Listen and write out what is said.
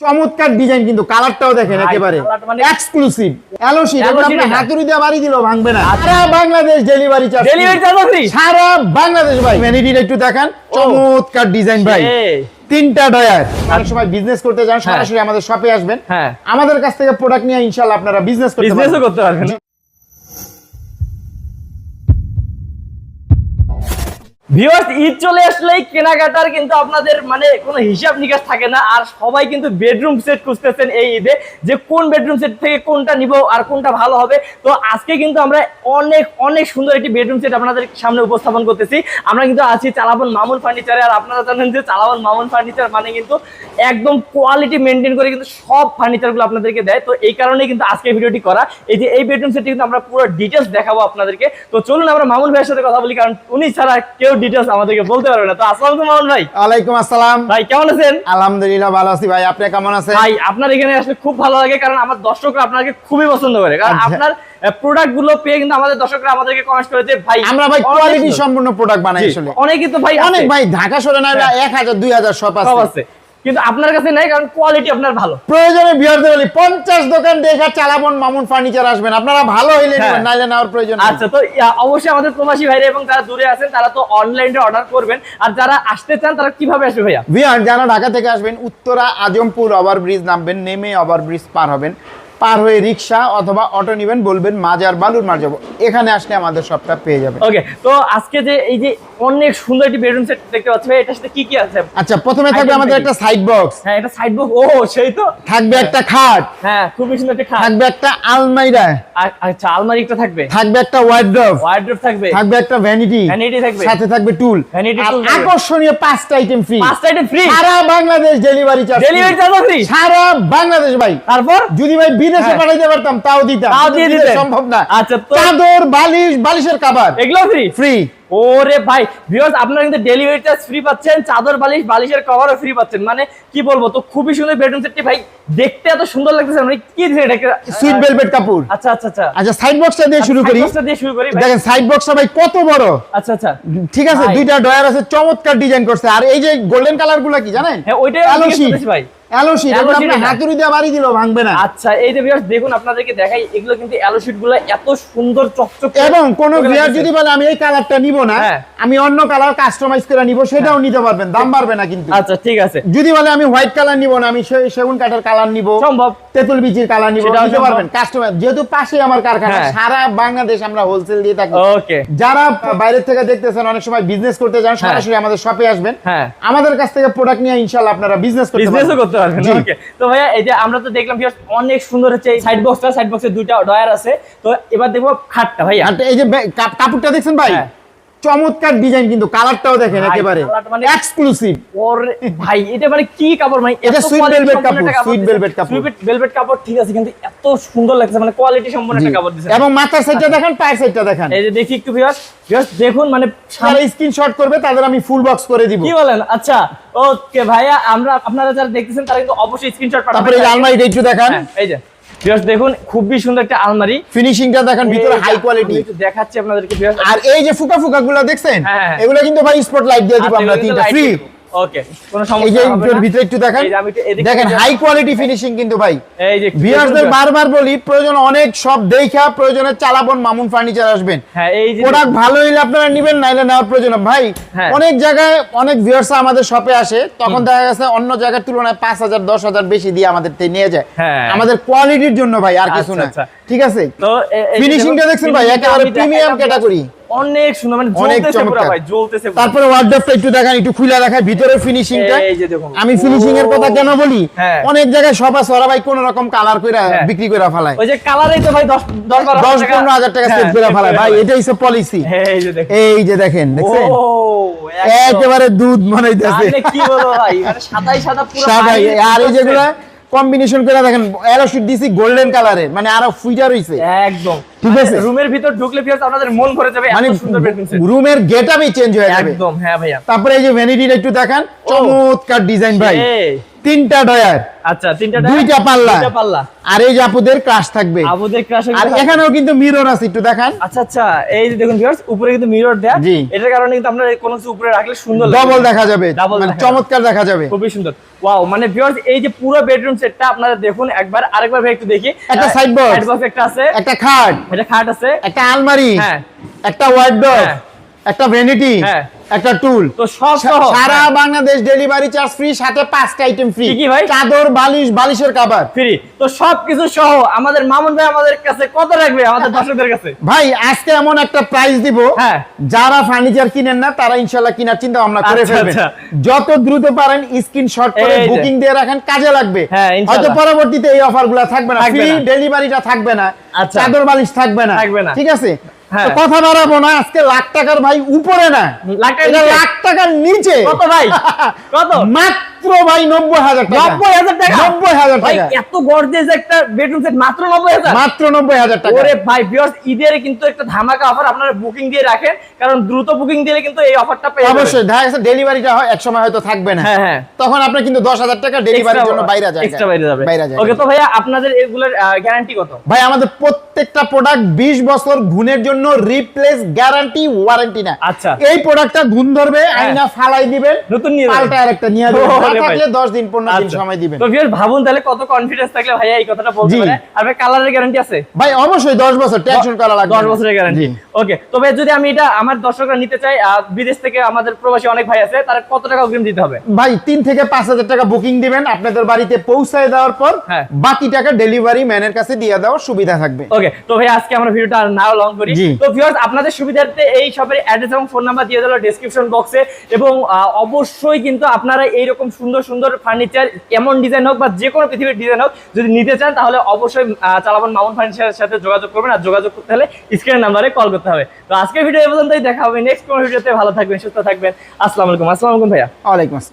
চমৎকার ডিজাইন কিন্তু কালারটাও দেখেন একেবারে কালারটা মানে- এক্সক্লুসিভ এলোসি আপনি। হাতুড়ি দিয়ে বাড়ি দিলেও ভাঙবে না। আচ্ছা। সারা Bangladesh delivery charge delivery charge সারা বাংলাদেশ ভাই। ভ্যানিটিটা একটু দেখান। চমৎকার ডিজাইন ভাই। তিনটা ডয়ার অনেক সময় বিজনেস করতে যান সরাসরি আমাদের শপে আসবেন। হ্যাঁ। আমাদের কাছ থেকে প্রোডাক্ট নিয়ে ইনশাআল্লাহ আপনারা বিজনেস করতে পারবেন ভিউয়ার্স ঈদ চলে আসলেই কেনাকাটার কিন্তু আপনাদের মানে কোনো হিসাব নিকাশ থাকে না। আর সবাই কিন্তু বেডরুম সেট খুঁজতেছেন এই ঈদে যে কোন বেডরুম সেট থেকে কোনটা নিব আর কোনটা ভালো হবে। তো আজকে কিন্তু আমরা অনেক অনেক সুন্দর একটি বেডরুম সেট আপনাদের সামনে উপস্থাপন করতেছি। আমরা কিন্তু আছি চালাবন মামুন ফার্নিচারে আর আপনারা জানেন যে চালাবন মামুন ফার্নিচার মানে কিন্তু একদম কোয়ালিটি মেনটেন করে কিন্তু সব ফার্নিচারগুলো আপনাদেরকে দেয়। তো এই কারণে কিন্তু আজকে ভিডিওটি করা। এই যে এই বেডরুম সেটটি কিন্তু আমরা পুরো ডিটেলস দেখাবো আপনাদেরকে। তো চলুন আমরা মামুন ভাইয়ের সাথে কথা বলি, কারণ উনি ছাড়া কেউ ডিটেলস আমাদেরকে বলতে পারবে না। তো আসসালামু আলাইকুম ভাই। ওয়ালাইকুম আসসালাম। ভাই কেমন আছেন? আলহামদুলিল্লাহ ভালো আছি ভাই। আপনি কেমন আছেন? ভাই আপনার এখানে আসলে খুব ভালো লাগে কারণ আমার দর্শকরা আপনাকে খুবই পছন্দ করে। কারণ আচ্ছা। আপনার প্রোডাক্টগুলো পেয়ে কিন্তু আমাদের দর্শকরা আমাদেরকে কমেন্ট করেছে ভাই আমরা ভাই অনেক কোয়ালিটি সম্পূর্ণ প্রোডাক্ট বানাই আসলে। অনেকেই তো ভাই অনেক ভাই ঢাকা শহরে না হ্যাঁ। এক হাজার দুই হাজার সব আছে। কিন্তু আপনার কাছে নাই কারণ কোয়ালিটি আপনার ভালো। প্রয়োজনে বিহারতে বলি পঞ্চাশ দোকান দেখা চালাবন মামুন ফার্নিচার আসবেন আপনারা ভালো হইলে হ্যাঁ। নেবেন নাইলে নেওয়ার প্রয়োজন আচ্ছা তো অবশ্যই আমাদের প্রবাসী ভাইরা এবং যারা দূরে আছেন তারা তো অনলাইনে অর্ডার করবেন। আর যারা আসতে চান তারা কীভাবে আসবে ভাইয়া? বিহার যারা ঢাকা থেকে আসবেন উত্তরা আজমপুর ওভারব্রিজ নামবেন নেমে ওভারব্রিজ পার হবেন। পার হয়ে রিক্সা অথবা অটো নেবেন বলবেন মাজার বালুর মার যাব। এখানে আসলে আমাদের সবটা পেয়ে যাবেন। ওকে তো আজকে যে এই যে অনেক সুন্দর একটি বেডরুম সেট দেখতে পাচ্ছি এটার সাথে কি কি আছে? আচ্ছা প্রথমে থাকবে আমাদের একটা সাইড বক্স হ্যাঁ এটা সাইড বক্স ও সেই তো। থাকবে একটা খাট। হ্যাঁ খুবই সুন্দর একটা খাট। থাকবে একটা আলমাইরা আর- আচ্ছা আলমারি একটা থাকবে? থাকবে একটা ওয়ার্ড্রপ ওয়ার্ড্রোব থাকবে? থাকবে একটা ভ্যানিটি Vanity থাকবে। সাথে থাকবে টুল tool থাকবে। আকর্ষণীয় পাঁচটা আইটেম ফ্রি পাঁচটা আইটেম ফ্রি সারা Bangladesh delivery charge delivery charge free সারা বাংলাদেশ ভাই। তারপর? যদি ভাই বিদেশে হ্যাঁ। পাঠাইতে পারতাম তাও দিতাম। তাও দিয়ে দিতে সম্ভব না। আচ্ছা, চাদর বালিশ বালিশের কভার এগুলো ফ্রি ফ্রি ওরে ভাই ভিউয়ার্স আপনারা কিন্তু ডেলিভারি চার্জ ফ্রি পাচ্ছেন চাদর বালিশ বালিশের কভারও ফ্রি পাচ্ছেন। মানে কি বলব তো খুবই সুন্দর বেডরুম সেটটি ভাই। দেখতে এত সুন্দর লাগতেছে মানে কি দিয়েছে এটাকে সুইট ভেলভেট কাপড়। আচ্ছা আচ্ছা আচ্ছা। আচ্ছা সাইড বক্সটা দিয়ে শুরু করি। Side box টা দিয়ে শুরু করি দেখেন সাইড বক্সটা ভাই কত বড়। আচ্ছা আচ্ছা। ঠিক আছে দুইটা ডয়ার আছে চমৎকার ডিজাইন করছে। আর এই যে গোল্ডেন কালারগুলা কি জানেন? হ্যাঁ ওইটাই আমি ভাই। অ্যালোশিট এগুলো আপনি এটা। হাতুড়ি দিয়ে বাড়ি দিলেও ভাঙবে না। আচ্ছা এই যে ভিউয়ার্স দেখুন আপনাদেরকে দেখাই এগুলো কিন্তু অ্যালোশিটগুলো এত সুন্দর চকচক এবং কোন রাখছে। যদি বলে আমি এই কালারটা নিব না হ্যাঁ। আমি অন্য কালার কাস্টমাইজ করে নিব সেটাও নিতে পারবেন দাম বাড়বে না কিন্তু। আচ্ছা ঠিক আছে। যদি বলে আমি হোয়াইট কালার নিব না আমি সেগুন কাঠের কালার নিব। সম্ভব। তেঁতুল বিচির কালার নিব। নিতে পারবেন? কাস্টমার যেহেতু পাশে আমার কারখানা হ্যাঁ। সারা বাংলাদেশ আমরা হোলসেল দিয়ে থাকি। ওকে যারা বাইরের থেকে দেখতেছেন অনেক সময় বিজনেস করতে যান সরাসরি আমাদের শপে আসবেন। হ্যাঁ। আমাদের কাছ থেকে প্রোডাক্ট নিয়ে ইনশাআল্লাহ আপনারা বিজনেস করতে বিজনেসও করতে পারবেন। ওকে তো ভাইয়া এই যে আমরা তো দেখলাম অনেক সুন্দর হচ্ছে এই সাইড বক্সটা সাইড বক্সে দুইটা ডয়ার আছে। তো এবার দেখব খাটটা ভাইয়া। এই যে কাপড়টা দেখছেন ভাই? হ্যাঁ। চমৎকার ডিজাইন কিন্তু কালারটাও দেখেন একেবারে মানে- এক্সক্লুসিভ ওর ভাই এটা মানে কি কাপড় ভাই? এটা sweet velvet কাপড়, sweet velvet কাপড়। সুইট ভেলভেট কাপড় ঠিক আছে কিন্তু এত সুন্দর লাগছে মানে কোয়ালিটি সম্পন্ন একটা কাপড় দিছে। এবং মাথার সাইডটা দেখেন পায়ের সাইডটা দেখেন। এই যে দেখি একটু ভিউয়ার্স ভিউয়ার্স দেখুন মানে যারা স্ক্রিনশট করবে তাদের আমি ফুল বক্স করে দিব। কি বলেন? আচ্ছা ওকে ভাইয়া আমরা আপনারা যারা দেখতেছেন তারা কিন্তু অবশ্যই স্ক্রিনশট পাঠাবেন। তারপরে এই আলমারিটা একটু দেখান। হ্যাঁ, এই যে। ভিউয়ার্স দেখুন খুবই সুন্দর একটা আলমারি। ফিনিশিংটা দেখেন ভিতরে হাই কোয়ালিটি দেখাচ্ছি আপনাদেরকে ভিউয়ার্স আর এই যে ফুকা ফুকা গুলো দেখছেন? হ্যাঁ, হ্যাঁ। এগুলো কিন্তু ভাই স্পট লাইট দিয়ে দিব আমরা তিনটা ফ্রি ওকে কোনো এই সমস্যা যে হবে না। ভিতরে একটু দেখেন। দেখেন হাই কোয়ালিটি ফিনিশিং কিন্তু ভাই। এই যে ভিউয়ারদের বারবার বলি প্রয়োজন অনেক সব দেখা প্রয়োজনে চালাবন মামুন ফার্নিচার আসবেন। হ্যাঁ এই যে প্রোডাক্ট ভালো হইলে আপনারা নিবেন নাইলে নেওয়ার প্রয়োজন ভাই হ্যাঁ। অনেক জায়গায় অনেক ভিউয়ার্স আমাদের শপে আসে তখন দেখা গেছে অন্য জায়গার তুলনায় পাঁচ হাজার দশ হাজার বেশি দিয়ে আমাদের থেকে নিয়ে যায়। হ্যাঁ। আমাদের কোয়ালিটির জন্য ভাই আর কিছু আচ্ছা, না। আচ্ছা। ঠিক আছে? তো ফিনিশিংটা দেখছেন ভাই একেবারে প্রিমিয়াম ক্যাটাগরি অনেক সুন্দর মানে জ্বলতেছে পুরো ভাই জ্বলতেছে তারপরে ওয়ার্ডরোবটা একটু দেখেন একটু খুলে দেখায় ভিতরে ফিনিশিংটা এই যে দেখুন। আমি ফিনিশিং এর কথা কেন বলি? হ্যাঁ। অনেক জায়গায় সব ওরা ভাই কোন রকম কালার কইরা হ্যাঁ। বিক্রি করে ফেলায়। ওই যে কালারেই তো ভাই 10 10 12 দশ পনেরো হাজার টাকা সেট করে ফেলায়। ভাই এটা এটাই হচ্ছে পলিসি এই যে দেখুন। এই যে দেখেন দেখছেন? ও একেবারে দুধ মনে হইতেছে। কি বলব ভাই মানে সাদাই সাদা পুরো আর এই। যেগুলো কম্বিনেশন করে দেখেন অ্যারোশুট দিছি গোল্ডেন কালারে মানে আরও ফুইটা রইছে। একদম। ঠিক আছে? রুমের ভিতর ঢুকলে ভিউয়ার্স আপনাদের মন ভরে যাবে মানে এত সুন্দর বেডরুম রুমের গেটআপই চেঞ্জ হয়ে যাবে। একদম হ্যাঁ ভাইয়া। তারপরে এই যে ভ্যানিটিটা একটু দেখেন চমৎকার ডিজাইন ভাই। তিনটা ডয়ার আচ্ছা তিনটা দুইটা পাল্লা। দুইটা পাল্লা। আর এই যে আপুদের ক্রাশ থাকবে। আবুদের ক্রাশ আর এখানেও কিন্তু মিরর আছে একটু দেখান। আচ্ছা আচ্ছা এই যে দেখুন ভিউয়ার্স উপরে কিন্তু মিরর দেয়া। এটার কারণে কিন্তু আপনারা কোনো কিছু উপরে রাখলে সুন্দর। ডবল দেখা যাবে। মানে চমৎকার দেখা যাবে। খুবই সুন্দর। ওয়াও মানে ভিউয়ার্স এই যে পুরো বেডরুম সেটটা আপনারা দেখুন একবার। আরেকবার ভাই একটু দেখি। একটা side box। সাইড বক্স একটা আছে। একটা খাট। এটা খাট আছে। একটা আলমারি। হ্যাঁ। একটা ওয়ার্ডরোব। একটা ভ্যানিটি। একটা টুল তো সব সারা বাংলাদেশ ডেলিভারি চার্জ ফ্রি সাথে পাঁচটা আইটেম ফ্রি কি ভাই? চাদর বালিশ বালিশের কাবার ফ্রি তো সবকিছু সহ আমাদের মামুন ভাই আমাদের কাছে কত রাখবে আমাদের দর্শকদের কাছে? ভাই আজকে এমন একটা প্রাইস দিব হ্যাঁ। যারা ফার্নিচার কিনেন না তারা ইনশাল্লাহ কেনার চিন্তা ভাবনা করে আচ্ছা, ফেলবেন। আচ্ছা। যত দ্রুত পারেন স্ক্রিনশট করে বুকিং দিয়ে রাখেন কাজে লাগবে। হ্যাঁ, হয়তো পরবর্তীতে এই অফারগুলো থাকবে না। ফ্রি ডেলিভারিটা থাকবে না। আচ্ছা। চাদর বালিশ থাকবে না। থাকবে না। ঠিক আছে? কথা বাড়াবো না আজকে লাখ টাকার ভাই উপরে না লাখ টাকার নিচে? লাখ টাকার নিচে। কত ভাই? কত? মাত্র ভাই নব্বই হাজার নব্বই হাজার টাকা? নব্বই হাজার টাকা। এত গর্জেস একটা বেডরুম সেট মাত্র নব্বই হাজার? মাত্র নব্বই হাজার টাকা। ওরে ভাই ভিউয়ার্স ঈদের কিন্তু একটা ধামাকা অফার আপনারা বুকিং দিয়ে রাখেন কারণ দ্রুত বুকিং দিলে কিন্তু এই অফারটা পেয়ে অবশ্যই দেখা গেছে ডেলিভারিটা হয় এক সময় হয়তো থাকবে না। হ্যাঁ হ্যাঁ। তখন আপনি কিন্তু দশ হাজার টাকা ডেলিভারির জন্য বাইরে যায় এক্সট্রা বাইরে যাবে বাইরে যায় ওকে তো ভাইয়া আপনাদের এগুলোর গ্যারান্টি কত? ভাই আমাদের প্রত্যেকটা প্রোডাক্ট 20 বছর গুণের জন্য রিপ্লেস গ্যারান্টি ওয়ারেন্টি না আচ্ছা। এই প্রোডাক্টটা গুণ ধরবে আইনা ফালাই দিবেন নতুন নিয়ে পাল্টা আরেকটা নিয়ে না ভাই। 10 দিন 15 দিন আচ্ছা। সময় দিবেন। তো ভিউয়ার্স ভাবুন তাহলে কত কনফিডেন্স থাকলে ভাইয়া এই কথাটা বলতে পারে। আর ভাই কালারের গ্যারান্টি আছে? ভাই অবশ্যই 10 বছর টেনশন করা লাগবে 10 বছরের গ্যারান্টি ওকে তবে যদি আমি এটা আমার দর্শকরা নিতে চাই বিদেশ থেকে আমাদের প্রবাসী অনেক ভাই আছে তারা কত টাকা অগ্রিম দিতে হবে? ভাই 3 থেকে 5000 টাকা বুকিং দিবেন আপনাদের বাড়িতে পৌঁছায় দেওয়ার পর হ্যাঁ। বাকি টাকা ডেলিভারি ম্যানের কাছে দিয়ে দেওয়ার সুবিধা থাকবে। ওকে তো ভাই আজকে আমরা ভিডিওটা আর নাও লং করি। তো ভিউয়ার্স আপনাদের সুবিধার্থে এই শপের অ্যাড্রেস এবং ফোন নাম্বার দিয়ে দিল ডেসক্রিপশন বক্সে এবং অবশ্যই কিন্তু আপনারা এইরকম সুন্দর সুন্দর ফার্নিচার কেমন ডিজাইন হোক বা যে কোনো পৃথিবীর ডিজাইন হোক, যদি নিতে চান তাহলে অবশ্যই চালাবন মামুন ফার্নিচারের সাথে যোগাযোগ করবেন আর যোগাযোগ করতে হলে স্ক্রিনের নাম্বারে কল করতে হবে। তো আজকের ভিডিও পর্যন্তই, দেখা হবে নেক্সট কোনো ভিডিওতে ভালো থাকবেন, সুস্থ থাকবেন। আসসালামু আলাইকুম। আসসালামু আলাইকুম ভাইয়া। ওয়ালাইকুম আসসালাম।